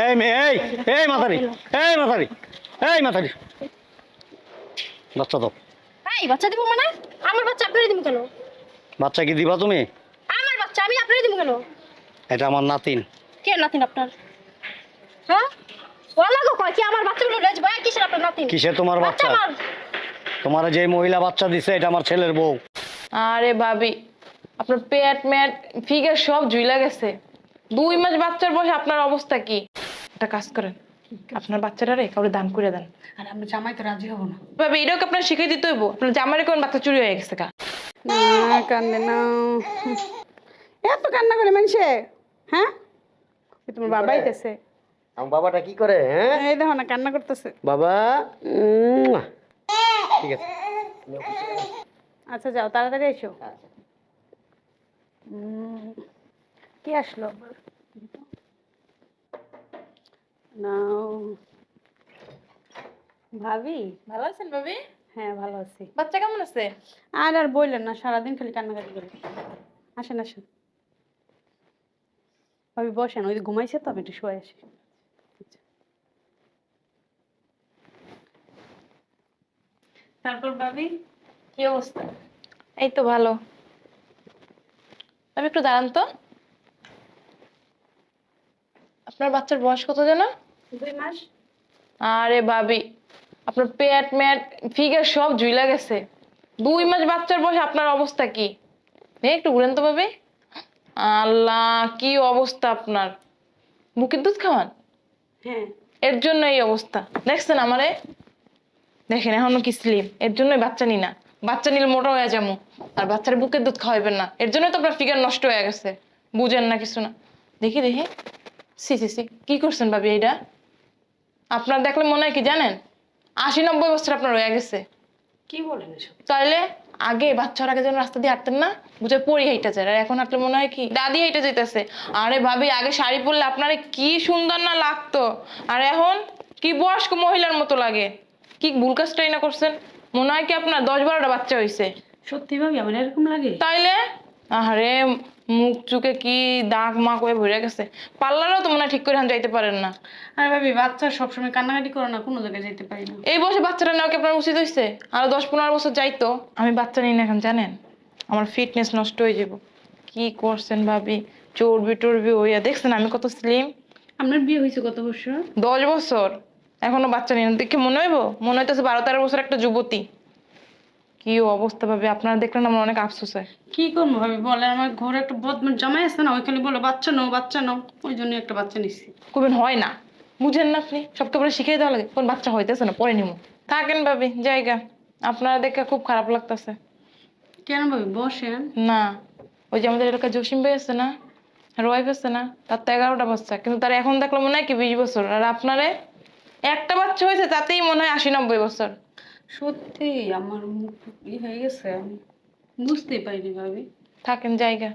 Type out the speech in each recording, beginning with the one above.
এই মেয়ে এই এই মাথারি এই মাথারি এই মাথারি। বাচ্চা দাও এই বাচ্চা দিব মানে? আমার বাচ্চা আপনারই দিব কেন? বাচ্চা কি দিবা তুমি? আমার বাচ্চা আমি আপনারই দিব কেন? এটা আমার নাতিন। কে নাতিন আপনার? হ্যাঁ? ওলা গো কয় কি আমার বাচ্চাগুলো ভাই কিসের আপনার নাতিন? কিসে তোমার বাচ্চা তোমার যে মহিলা বাচ্চা দিছে এটা আমার ছেলের বউ। আরে ভাবি আপনার পেট ম্যাট ফিগার সব ঝুইলা গেছে। দুই মাস বাচ্চার বয়সে আপনার অবস্থা কি? একটা কাজ করেন। আপনার বাচ্চাটারে কাউরে দান করে দেন। আর আমরা জামাই তো রাজি হব না। ভাবি এটাও কি আপনার শিখিয়ে দিতে হইব? আপনার জামারে কোন বাচ্চা চুরি হয়ে গেছে কা না কান্দে না। এত কান্না করে মানুষে হ্যাঁ? তোমার বাবা আইতেছে। আমার বাবাটা কি করে হ্যাঁ? এই দেখো না কান্না করতেছে। বাবা উম, ঠিক আছে। আচ্ছা যাও তাড়াতাড়ি এসো। উম, কে আসলো? নাও। ভাবি ভালো আছেন ভাবি? হ্যাঁ ভালো আছি। বাচ্চা কেমন আছে? আর আর বললেন না সারাদিন খালি কান্নাকাটি করে। আসেন আসেন। ভাবি বসেন ওই ঘুমাইছে তো আমি একটু শুয়ে আসি তারপর ভাবি কি অবস্থা? এই তো ভালো। আমি একটু দাঁড়ান তো। আপনার বাচ্চার বয়স কত যেন? দুই মাস। আরে ভাবি আপনার পেট ম্যাট ফিগার সব ঝুইলা গেছে। দুই মাস বাচ্চার বয়সে আপনার অবস্থা কি? একটু ঘুরেন তো ভাবি। আল্লাহ কি অবস্থা আপনার? বুকের দুধ খাওয়ান? হ্যাঁ। এর জন্য এই অবস্থা। দেখছেন আমারে? দেখেন এখনও কি স্লিম এর জন্যই বাচ্চা নি না। বাচ্চা নিলে মোটা হয়ে যাব আর বাচ্চার বুকের দুধ খাওয়াইবেন না। এর জন্যই তো আপনার ফিগার নষ্ট হয়ে গেছে। বুঝেন না কিছু না। দেখি দেখি। সি সি সি কি করছেন ভাবি এইটা আপনার দেখলে মনে হয় কি জানেন? আশি নব্বই বছর আপনার হয়ে গেছে। কি বলেন এসব? তাইলে আগে বাচ্চার আগে যেন রাস্তা দিয়ে হাঁটতেন না বুঝে পরি হাইটা যায়। আর এখন হাঁটলে মনে হয় কি দাদি হাইটা যেতেছে আরে ভাবি আগে শাড়ি পরলে আপনারে কি সুন্দর না লাগতো? আর এখন কি বয়স্ক মহিলার মতো লাগে? কি ভুল কাজটাই না করছেন? মনে হয় কি আপনার দশ বারোটা বাচ্চা হয়েছে সত্যি ভাবি আমার এরকম লাগে? তাইলে আরে মুখ চুকে কি দাগ মাক হয়ে ভরে গেছে। পার্লারও তো মনে হয় ঠিক করে হান যাইতে পারেন না। আর ভাবি বাচ্চা সবসময় কান্নাকাটি করো না কোনো জায়গায় যেতে পারি না। এই বয়সে বাচ্চাটা নেওয়া কি আপনার উচিত হয়েছে আরও দশ পনেরো বছর যাইতো। আমি বাচ্চা নিই না এখন জানেন? আমার ফিটনেস নষ্ট হয়ে যাব। কি করছেন ভাবি? চর্বি টর্বি হইয়া দেখছেন আমি কত স্লিম আপনার বিয়ে হয়েছে কত বছর? দশ বছর। এখনও বাচ্চা নিই না দেখে মনে হইব? মনে হইতেছে বারো তেরো বছর একটা যুবতী। কি অবস্থা ভাবি? আপনারা দেখলেন আমার অনেক আফসোস হয়। কি করব ভাবি? বলে আমার ঘরে একটা বদমান জামাই আছে না ওইখানে বলে বাচ্চা নাও বাচ্চা নাও। ওই জন্য একটা বাচ্চা নিচ্ছি কবেন হয় না। বুঝেন না আপনি সবকে বলে শিখিয়ে দেওয়া লাগে। কোন বাচ্চা হইতেছে না পরে নিমু। থাকেন ভাবি জায়গা। আপনারা দেখে খুব খারাপ লাগতেছে। কেন ভাবি? বসেন। না। ওই যে আমাদের এলাকায় জসিম ভাই আছে না আর ওয়াইফ আছে না তার তো এগারোটা বাচ্চা। কিন্তু তার এখন দেখল মনে হয় কি বিশ বছর। আর আপনারে একটা বাচ্চা হয়েছে তাতেই মনে হয় আশি নব্বই বছর। সত্যি আমার মুখ ই হয়ে গেছে আমি বুঝতেই পারিনি ভাবি। থাকেন জায়গা।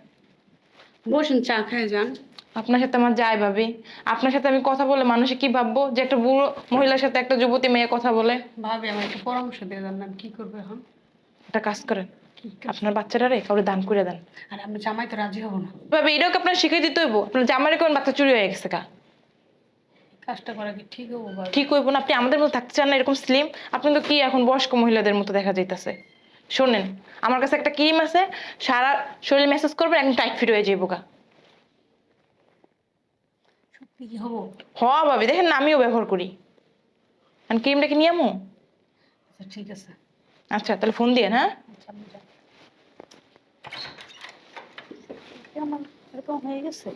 বসেন চা খেয়ে যান। আপনার সাথে আমার যাই ভাবি। আপনার সাথে আমি কথা বলে মানুষে কি ভাববো? যে একটা বুড়ো মহিলার সাথে একটা যুবতী মেয়ে কথা বলে। ভাবি আমার একটু পরামর্শ দিয়ে দেন না কি করব এখন? একটা কাজ করেন। আপনার বাচ্চাটারে কাউরে দান করে দেন। আর আমরা জামাই তো রাজি হব না। ভাবি এটাও আপনার শিখিয়ে দিতে হইব? আপনার জামারে কোন বাচ্চা চুরি হয়ে গেছে কা কাজটা করা কি ঠিক হব ঠিক হইব না আপনি আমাদের মতো থাকতে চান না এরকম স্লিম আপনি তো কি এখন বয়স্ক মহিলাদের মতো দেখা যাইতেছে? শোনেন আমার কাছে একটা ক্রিম আছে সারা শরীর মেসেজ করবেন একদম টাইট ফিট হয়ে যাইব গা। সত্যি কি হব? হ ভাবি দেখেন না আমিও ব্যবহার করি। আর ক্রিমটা কি নিয়ে আমু? আচ্ছা ঠিক আছে। আচ্ছা তাহলে ফোন দিয়ে হ্যাঁ? আচ্ছা আমি যাই। আমার এরকম হয়ে গেছে?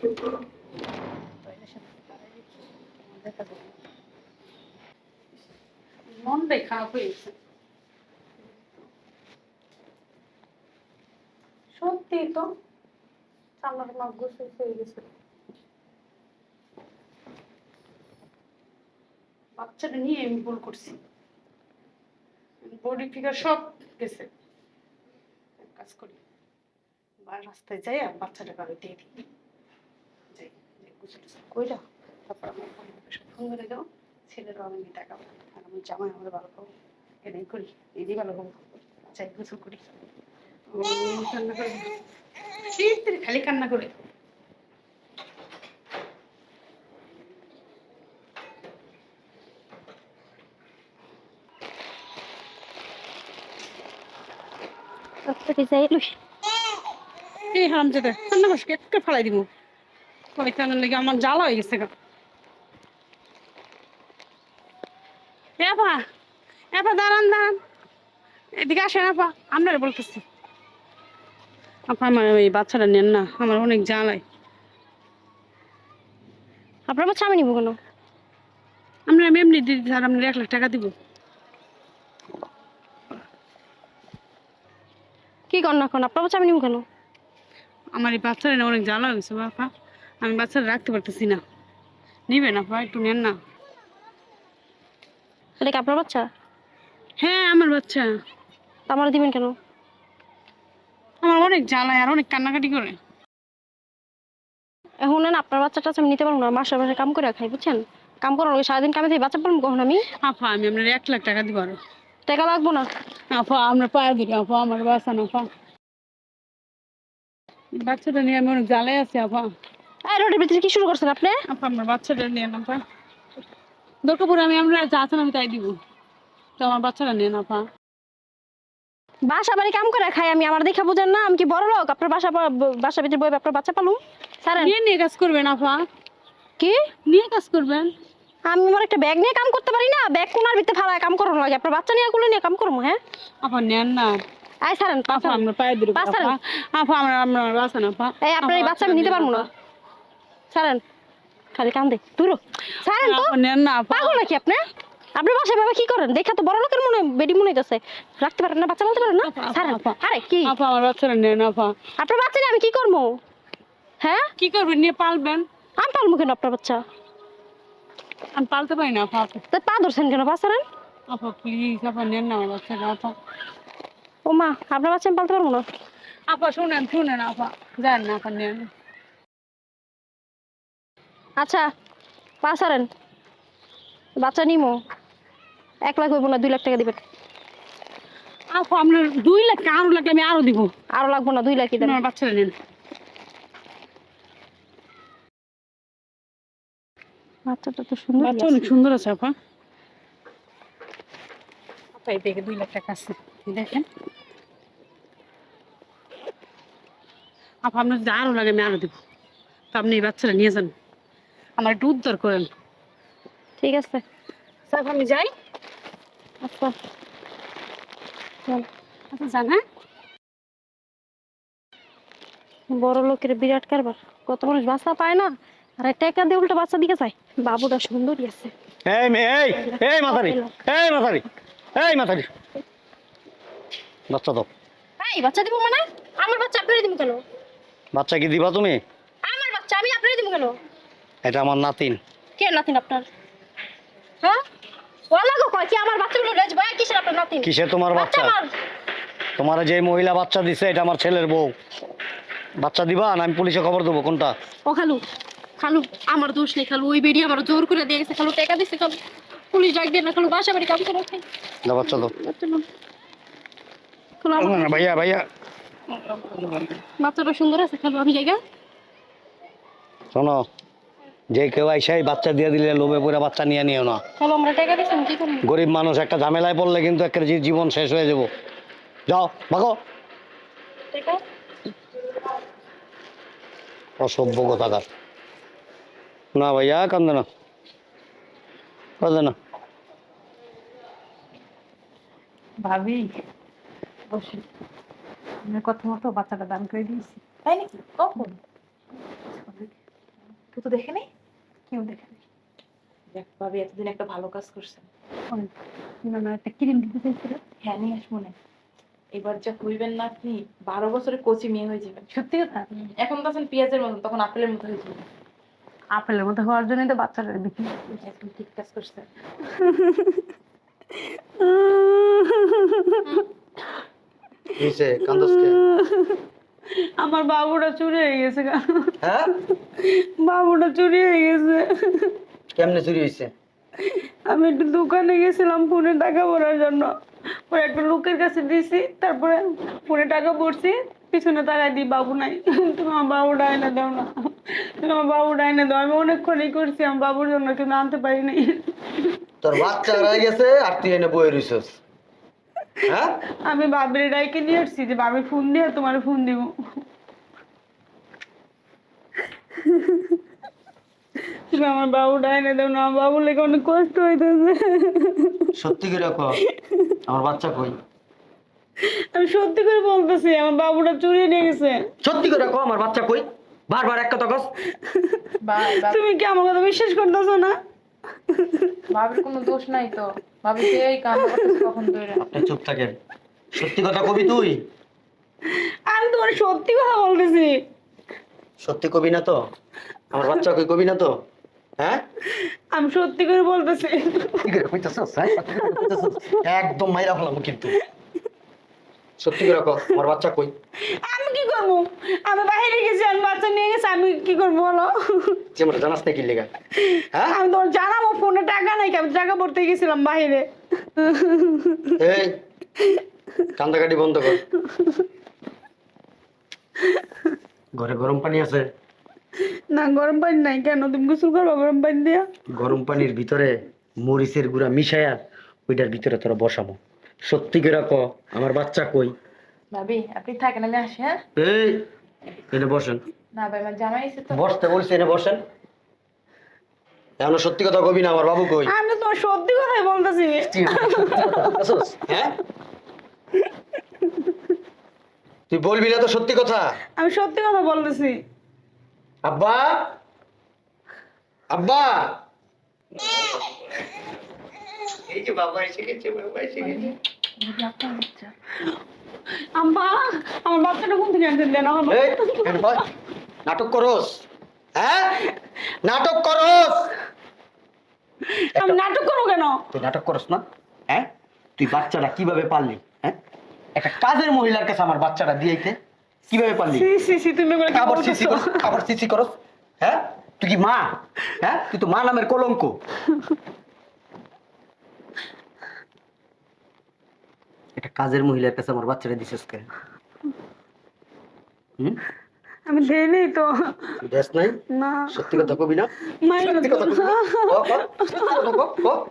মনটাই খারাপ হয়ে গেছে। সত্যি তো আমার হয়ে গেছে বাচ্চাটা নিয়ে আমি ভুল করছি। বডি ফিগার সব গেছে। কাজ করি। রাস্তায় যাই আর বাচ্চাটাকে আমি দিয়ে দিই। যাই কইরা। টাকা পড়াবো সক্ষম করে দেবো ছেলেরও আমি টাকা আর আমি জামাই আমার ভালো পাবো এটাই করি এটাই ভালো হব চাই গোসল করি কান্না করে শীতের খালি কান্না করে কান্না আমার জ্বালা হয়ে গেছে এদিকে আসেন আপা। আপনারা বলতেছি। আপা আমার ওই বাচ্চাটা নেন না আমার অনেক জ্বালায়। আপনার বাচ্চা আমি নিব কেন? আমরা এমনি দিদি স্যার আপনার এক লাখ টাকা দিব। কি কর না কোন আপনার বাচ্চা আমি নিব কেন? আমার এই বাচ্চাটা না অনেক জ্বালা হয়েছে বাপা আমি বাচ্চাটা রাখতে পারতেছি না। নিবেন আপা একটু নেন না। এটা কি আপনার বাচ্চা? হ্যাঁ আমার বাচ্চা। আমার দিবেন কেন? আমার অনেক জ্বালায় আর অনেক কান্নাকাটি করে। এখন না আপনার বাচ্চাটা আমি নিতে পারব না। মাসের মাসে কাম করে খাই বুঝছেন? কাম করার লগে সারাদিন কামে থেকে বাচ্চা পারব কখন আমি? আপা আমি আপনার এক লাখ টাকা দিব আরও। টাকা লাগবো না? আপা আমরা পায়ে দিই আপা আমার বাসা না আপা। বাচ্চাটা নিয়ে আমি অনেক জ্বালায় আছি আপা। এই রোডের ভিতরে কি শুরু করছেন আপনি? আপা আমার বাচ্চাটা নিয়ে না আপা। দরকার পড়ে আমি আমরা যা আছেন আমি তাই দিব। তো আমার বাচ্চাটা নিয়ে না আপা। বাসা বাড়ি কাম করে খাই আমি আমার দেখা বুঝেন না আমি কি বড় লোক? আপনার বাসা বাসা ভিতরে বই আপনার বাচ্চা পালুম সারেন নিয়ে নিয়ে কাজ করবেন আপা। কি? নিয়ে কাজ করবেন। আমি আমার একটা ব্যাগ নিয়ে কাম করতে পারি না? ব্যাগ কোনার ভিতরে ফালা কাম করানো লাগে আপনার বাচ্চা নিয়ে গুলো নিয়ে কাম করব হ্যাঁ? আপা নেন না। আই সারেন আপা আমরা পায়ে বাচ্চা আপা। আপা আমরা আমরা বাসা না আপা। এই আপনার এই বাচ্চা আমি নিতে পারব না। সারেন খালি কান্দে দূরো সারেন তো নেন না আপা। পাগল নাকি আপনি? আপনি বাসায় বাবা কি করেন? দেখা তো বড় লোকের মনে বেডি মনে হইতেছে। রাখতে পারেন না বাচ্চা বলতে পারেন না? আপা। আরে কি? আপা আমার বাচ্চাটা নেন আপা। আপনার বাচ্চা আমি কি করব? হ্যাঁ? কি করবেন? নিয়ে পালবেন। আমি পালবো কেন আপনার বাচ্চা? আমি পালতে পারি না আপা। তো পা ধরছেন কেন? সারেন আপা প্লিজ আপা নেন না আমার বাচ্চাটা আপা। ও মা আপনার বাচ্চা আমি পালতে পারব না? আপা শুনেন শুনেন আপা। যান না আপা নেন। আচ্ছা পা সারেন বাচ্চা নিমো। এক লাখ হইব না দুই লাখ টাকা দিবেন। আপা আপনার দুই লাখ আরও লাগলে আমি আরও দিব। আরও লাগবো না দুই লাখই আমার নেন। বাচ্চাটা তো সুন্দর বাচ্চা অনেক সুন্দর আছে আপা। আপা এই ব্যাগে দুই লাখ টাকা আছে। দেখেন। আপা আপনার যদি আরও লাগে আমি আরও দিব। তো আপনি এই বাচ্চাটা নিয়ে যান। আমার একটু উদ্ধার করেন ঠিক আছে। স্যার আমি যাই। আচ্ছা। চল। আচ্ছা যান হ্যাঁ বড় লোকের বিরাট কারবার। কত মানুষ বাচ্চা পায় না? আর টাকা দিয়ে উল্টো বাচ্চা দিকে চায় বাবুটা সুন্দরই আছে। এই মে- এই এই মাথারি এই মাথারি এই মাথারি। বাচ্চা দাও। এই বাচ্চা দিব মানে? আমার বাচ্চা আপনারই দিব কেন? বাচ্চা কি দিবা তুমি? আমার বাচ্চা আমি আপনারই দিব কেন? এটা আমার নাতিন। কে নাতিন আপনার? হ্যাঁ? ওলা গো কয় কি আমার বাচ্চাগুলো রেজ ভাই কিসের আপনার নাতিন কিসে তোমার বাচ্চা আমার। তোমার যে মহিলা বাচ্চা দিছে এটা আমার ছেলের বউ। বাচ্চা দিবা না আমি পুলিশে খবর দেবো কোনটা? ও খালু খালু আমার দোষ নেই খালু। ওই বেডি আমার জোর করে দিয়ে গেছে খালু টাকা দিছে খালু। পুলিশ ডাক দিয়ে না খালু বাসা বাড়ি কাম করে খাই দাও। বাচ্চা দাও না, ভাইয়া ভাইয়া। বাচ্চাটা সুন্দর আছে খালু আমি জায়গা শোনো যে কেউ আইসাই বাচ্চা দিয়ে দিলে লোভে পড়ে বাচ্চা নিয়ে নিও না। খালু আমরা টাকা দিছি আমি কি করব? গরিব মানুষ একটা ঝামেলায় পড়লে কিন্তু একটা জীবন শেষ হয়ে যাব। যাও ভাগো টাকা? অসভ্য কথাকার। না ভাইয়া কান্দে না। কান্দে না। ভাবি বসে। কথা মতো বাচ্চাটা দান করে দিয়েছি। তাই নাকি? কখন? তো দেখে নেই কেউ দেখে নি। ভাবি এতদিন একটা ভালো কাজ করছেন না একটা ক্রিম দিতে চাইছিল। হ্যাঁ নিয়ে আসব না এবার যা হইবেন না আপনি বারো বছরে কচি মেয়ে হয়ে যাবেন। সত্যি কথা? এখন তো আছেন পেঁয়াজের মতন তখন আপেলের মতো হয়ে যাবেন। আপেলের মতো হওয়ার জন্যই তো বাচ্চাটা দেখি। একদম ঠিক কাজ করছেন কিসে কান্দস কে আমার বাবুটা চুরি হয়ে গেছে। হ্যাঁ? বাবুটা চুরি হয়ে গেছে। কেমনে চুরি হইছে আমি একটু দোকানে গেছিলাম ফোনে টাকা ভরার জন্য। পরে একটা লোকের কাছে দিছি তারপরে ফোনে টাকা ভরছি পিছনে টাকা দিই বাবু নাই তুমি আমার বাবুটা এনে দাও না। তুমি আমার বাবুটা এনে দাও। আমি অনেকক্ষণই করছি আমার বাবুর জন্য কিন্তু আনতে পারি নাই তোর বাচ্চা হয়ে গেছে আর তুই এনে বয়ে রইছস। হ্যাঁ? আমি বাবির ডাইকে নিয়ে আসছি যে বাবি ফোন দিয়ে তোমার ফোন দিব। তুমি আমার বাবু ডাইনে দেও না বাবু লেগে অনেক কষ্ট হইতেছে। সত্যি করে রাখো আমার বাচ্চা কই? আমি সত্যি করে বলতেছি আমার বাবুটা চুরিয়ে নিয়ে গেছে। সত্যি করে রাখো আমার বাচ্চা কই? বারবার এক কথা কস। তুমি কি আমার কথা বিশ্বাস করতেছো না? ভাবির কোনো দোষ নাই তো। ভাবি সেই কান্না করতেছে কখন ধরে আপনি চুপ থাকেন। সত্যি কথা কবি তুই? আমি তোমার সত্যি কথা বলতেছি। সত্যি কবি না তো? আমার বাচ্চা কই কবি না তো? হ্যাঁ? আমি সত্যি করে বলতেছি। কি? একদম মাইরা ফেলাম কিন্তু। সত্যি করে রাখো আমার বাচ্চা কই? আমি কি করব আমি বাইরে গেছি বাচ্চা নিয়ে গেছি আমি কি করব বলো? জানাস না কি লেগা? হ্যাঁ? আমি তোমার জানাব ফোনে টাকা নাই আমি টাকা পড়তে গেছিলাম বাইরে। এই কান্দাকাটি বন্ধ কর। ঘরে গরম পানি আছে? না গরম পানি নাই কেন? তুমি গোসল করব গরম পানি দিয়া? গরম পানির ভিতরে মরিচের গুঁড়া মিশায়া ওইটার ভিতরে তোরা বসাবো সত্যি করে রাখো আমার বাচ্চা কই? ভাবি আপনি থাকেন আমি আসি হ্যাঁ? এই এনে বসেন। না ভাই আমার জামাই এসে তো। বসতে বলছি এনে বসেন। এখনও সত্যি কথা কবি না আমার বাবু কই? আমি তো সত্যি কথাই বলতেছি। হ্যাঁ? তুই বলবি না তো সত্যি কথা? আমি সত্যি কথা বলতেছি। আব্বা? আব্বা? এই যে বাবা এসে গেছে বাবা এসে গেছে। আম্মা আমার বাচ্চাটা কোন থেকে দেন আমার। নাটক করস হ্যাঁ? নাটক করস। আমি নাটক করব কেন? তুই নাটক করস না হ্যাঁ? তুই বাচ্চাটা কীভাবে পারলি হ্যাঁ? একটা কাজের মহিলার কাছে আমার বাচ্চাটা দিয়েইতে কীভাবে পারলি? সি সি সি তুমি এগুলো কি সিসি হ্যাঁ? তুই কি মা হ্যাঁ? তুই তো মা নামের কলঙ্ক। একটা কাজের মহিলার কাছে আমার বাচ্চাটা দিছিস কে হুম? আমি দেই নাই তো। দেশ নাই? না। সত্যি কথা কবি না? সত্যি কথা কবি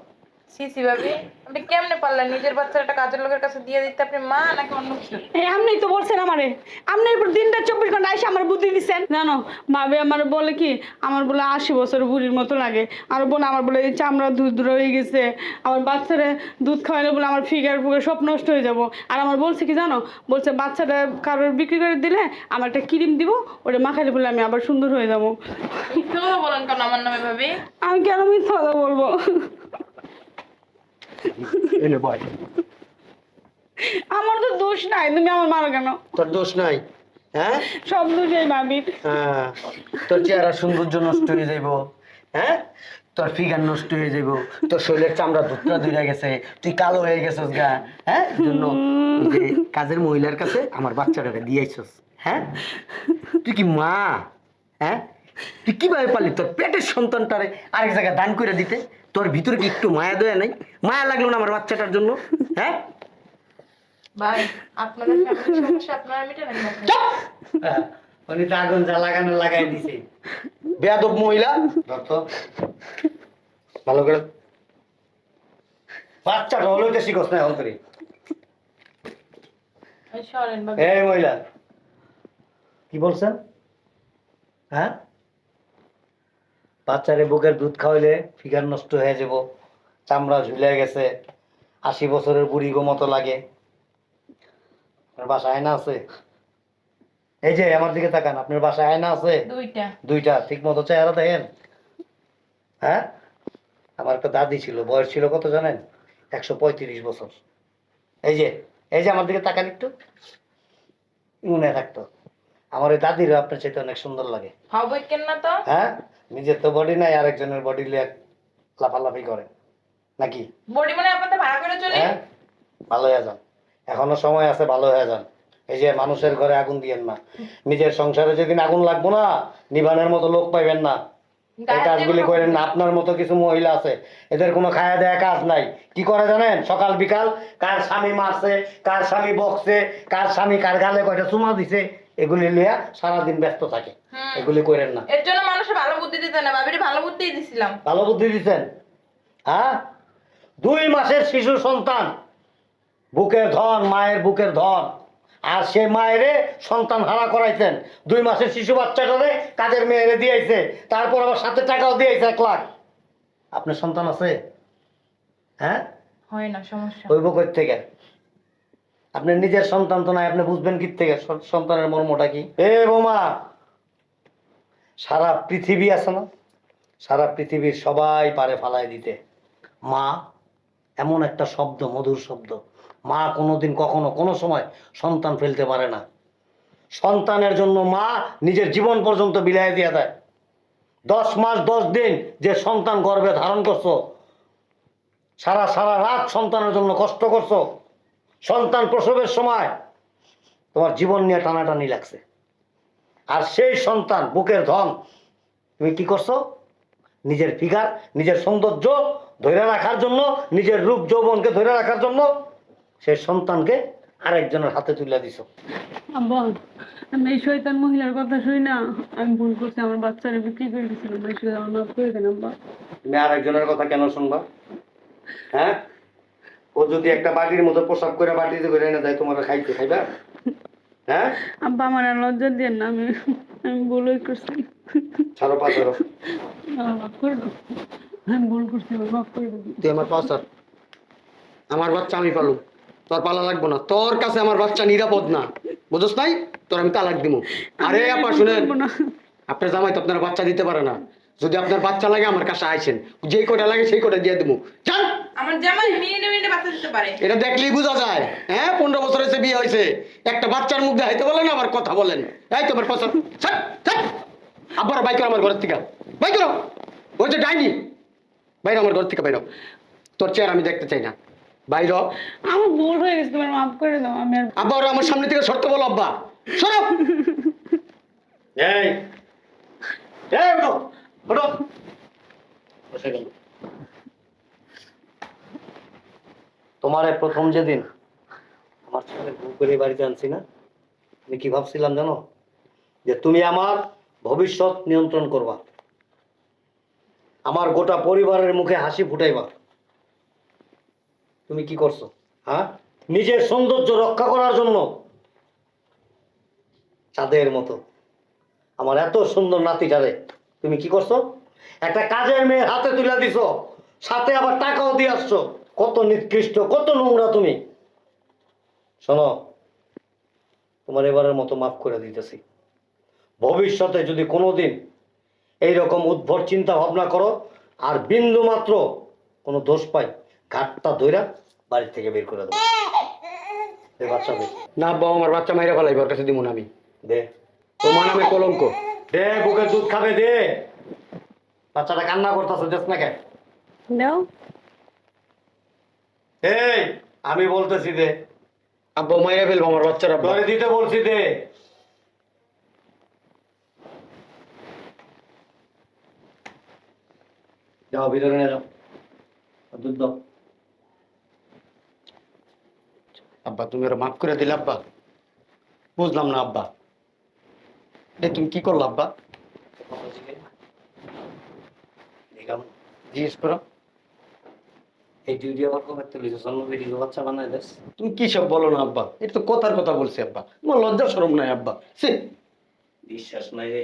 ভাবি। আপনি কেমনে পারলেন? নিজের বাচ্চার একটা কাজের লোকের কাছে দিয়ে দিতে আপনি মা নাকি অন্য কিছু এই আপনি তো বলছেন আমারে। আপনি এরপর দিনটা চব্বিশ ঘণ্টা এসে আমার বুদ্ধি দিচ্ছেন জানো ভাবে আমার বলে কি আমার বলে আশি বছর বুড়ির মতো লাগে। আর বোন আমার বলে এই চামড়া দুধ রয়ে গেছে। আমার বাচ্চারা দুধ খাওয়ালে বলে আমার ফিগার ফুগার সব নষ্ট হয়ে যাব। আর আমার বলছে কি জানো? বলছে বাচ্চাটা কারোর বিক্রি করে দিলে আমার একটা ক্রিম দিব ওটা মাখালে বলে আমি আবার সুন্দর হয়ে যাব। বলেন কেন আমার নামে ভাবি? আমি কেন মিথ্যা কথা বলব? বয়। আমার তো দোষ নাই তুমি আমার মারো কেন? তোর দোষ নাই হ্যাঁ? সব ভাবির হ্যাঁ, তোর চেহারা সৌন্দর্য নষ্ট হয়ে যাইব হ্যাঁ? তোর ফিগার নষ্ট হয়ে যাইব তোর শরীরের চামড়া ধুতরা গেছে তুই কালো হয়ে গেছিস গা হ্যাঁ? জন্য যে কাজের মহিলার কাছে আমার বাচ্চাটাকে দিয়েছিস হ্যাঁ? তুই কি মা হ্যাঁ? তুই কীভাবে পারলি তোর পেটের সন্তানটারে আরেক জায়গায় দান করে দিতে? তোর ভিতরে কি একটু মায়া দয়া নাই? মায়া লাগল না আমার বাচ্চাটার জন্য? হ্যাঁ? ভাই আপনাদের ফ্যামিলির সমস্যা আপনারা হ্যাঁ, উনি তো আগুন যা লাগানো লাগাই দিছে। বেয়াদব মহিলা। ধর তো। ভালো করে বাচ্চাটা হলো এটা শিখস না এখন করে। এই মহিলা। কি বলছেন? হ্যাঁ? বাচ্চারে বুকের দুধ খাওয়াইলে ফিগার নষ্ট হয়ে যাব চামড়া ঝুলে গেছে আশি বছরের বুড়ি গো মতো লাগে। আপনার বাসায় আয়না আছে? এই যে আমার দিকে তাকান আপনার বাসায় আয়না আছে? দুইটা। দুইটা ঠিক মতো চেহারা দেখেন। হ্যাঁ? আমার একটা দাদি ছিল বয়স ছিল কত জানেন? একশো পঁয়ত্রিশ বছর। এই যে এই যে আমার দিকে তাকান একটু। মনে থাকতো। আমার ওই দাদিরও আপনার চাইতে অনেক সুন্দর লাগে। হবে কেন না তো? হ্যাঁ? নিজের তো বডি নাই আরেকজনের বডি লিয়ে লাফালাফি করে। নাকি? বডি মানে আপনাদের ভাড়া করে চলি? হ্যাঁ ভালো হয়ে যান। এখনও সময় আছে ভালো হয়ে যান। এই যে মানুষের ঘরে আগুন দিয়েন না। নিজের সংসারে যেদিন আগুন লাগবো না নিবানের মতো লোক পাইবেন না। এই কাজগুলি করেন না আপনার মতো কিছু মহিলা আছে। এদের কোনো খায়া দেয়া কাজ নাই। কি করে জানেন? সকাল বিকাল কার স্বামী মারছে কার স্বামী বকছে কার স্বামী কার গালে কয়টা চুমা দিছে এগুলি লিয়া সারাদিন ব্যস্ত থাকে। এগুলি করেন না। এর জন্য মানুষের ভালো বুদ্ধি দিতে না ভাবিরে ভালো বুদ্ধি দিছিলাম। ভালো বুদ্ধি দিচ্ছেন হ্যাঁ? দুই মাসের শিশু সন্তান বুকের ধন মায়ের বুকের ধন। আর সেই মায়েরে সন্তান হারা করাইছেন। দুই মাসের শিশু বাচ্চাটারে কাজের মেয়েরে দিয়েছে। তারপর আবার সাথে টাকাও দিয়েছে এক লাখ। আপনার সন্তান আছে? হ্যাঁ? হয় না সমস্যা। হইব কই থেকে আপনার নিজের সন্তান তো নাই আপনি বুঝবেন কি থেকে সন্তানের মর্মটা কি? এ বোমা সারা পৃথিবী আছে না? সারা পৃথিবীর সবাই পারে ফালাই দিতে। মা, এমন একটা শব্দ, মধুর শব্দ। মা কোনোদিন কখনো কোনো সময় সন্তান ফেলতে পারে না। সন্তানের জন্য মা নিজের জীবন পর্যন্ত বিলাই দিয়ে দেয়। দশ মাস, দশ দিন যে সন্তান গর্ভে ধারণ করছ, সারা সারা রাত সন্তানের জন্য কষ্ট করছ, সন্তান প্রসবের সময় তোমার জীবন নিয়ে টানাটানি লাগছে। আর সেই সন্তান বুকের ধন তুমি কি করছ? নিজের ফিগার নিজের সৌন্দর্য ধরে রাখার জন্য নিজের রূপ যৌবনকে ধরে রাখার জন্য সেই সন্তানকে আরেকজনের হাতে তুলে দিছো। আব্বা আমি এই শয়তান মহিলার কথা শুই না। আমি ভুল করছি আমার বাচ্চারা বিক্রি করে দিয়েছিলাম মাইশু আমার মাফ করে দেন আব্বা তুমি আরেকজনের কথা কেন শুনবা? হ্যাঁ? ও যদি একটা বাটির মতো পোশাক করে বাটিতে করে এনে দেয় তোমার খাইতে খাইবা? হ্যাঁ? আব্বা আমার আর লজ্জা দিয়ে না আমি আমি ভুলই করছি। ছাড়ো পা ছাড়ো। মাফ করে দাও। আমি ভুল করছি মাফ করে দেবো তুই আমার পা ছাড় আমার বাচ্চা আমি পালু। তোর পালা লাগবো না। তোর কাছে আমার বাচ্চা নিরাপদ না। বুঝছ নাই? তোর আমি তালাক দিব আরে আপা শুনেন। আপনার জামাই তো আপনার বাচ্চা দিতে পারে না। যদি আপনার বাচ্চা লাগে আমার কাছে আইছেন যেই কটা লাগে সেই কটা দিয়ে দেবো। জান আমার জামাই মিনিটে মিনিটে বাচ্চা দিতে পারে। এটা দেখলেই বোঝা যায়। হ্যাঁ পনেরো বছর হয়েছে বিয়ে হয়েছে। একটা বাচ্চার মুখ দেখাইতে বলেন আবার কথা বলেন। এই তোমার পছন্দ। আবার বাইক করো আমার ঘরের থেকে। বাইক করো। ওই যে ডাইনি। বাইরে আমার ঘর থেকে বাইরো তোর চেয়ার আমি দেখতে চাই না। বাইর আমার ভুল হয়ে গেছে তোমার মাফ করে দাও আমি ওরা আমার সামনে থেকে সরতে বলো আব্বা। সরো। এই। এই ওঠো। বসে গেল। তোমার প্রথম যেদিন। আমার ছেলে বউ করে বাড়িতে আনছি না। আমি কি ভাবছিলাম জানো? যে তুমি আমার ভবিষ্যৎ নিয়ন্ত্রণ করবা। আমার গোটা পরিবারের মুখে হাসি ফুটাইবা। তুমি কি করছ? হ্যাঁ? নিজের সৌন্দর্য রক্ষা করার জন্য। চাঁদের মতো। আমার এত সুন্দর নাতি নাতিটারে। তুমি কি করছ? একটা কাজের মেয়ে হাতে তুলে দিছো সাথে আবার টাকাও দিয়ে আসছো। কত নিকৃষ্ট কত নোংরা তুমি। শোনো তোমার এবারের মতো মাফ করে দিতেছি। ভবিষ্যতে যদি কোনোদিন এইরকম উদ্ভট চিন্তা ভাবনা করো আর বিন্দু মাত্র কোনো দোষ পাই ঘাটটা ধইরা বাড়ি থেকে বের করে দেবো বাচ্চা না বাবা আমার বাচ্চা মাইরা ফেলাই ওর কাছে দিব না আমি। দে। তোমার নামে কলঙ্ক। দে বুকের দুধ খাবে দে। বাচ্চাটা কান্না করতেছে দেখ না কেন দাও এই আমি বলতেছি দে। আব্বা মাইরা ফেলব আমার বাচ্চারা ঘরে দিতে বলছি দে। যাও ভিতরে নিয়ে যাও। দুধ দাও। আব্বা তুমি ওরা মাফ করে দিলে আব্বা। বুঝলাম না আব্বা। এ তুমি কি করল আব্বা? জিজ্ঞেস করো। এই ডিউটি কবে জন্ম বেটি বাচ্চা বানাই দেস তুমি কি সব বলো না আব্বা? এটা তো কথার কথা বলছি আব্বা। তোমার লজ্জা শরম নাই আব্বা। সে বিশ্বাস নাই রে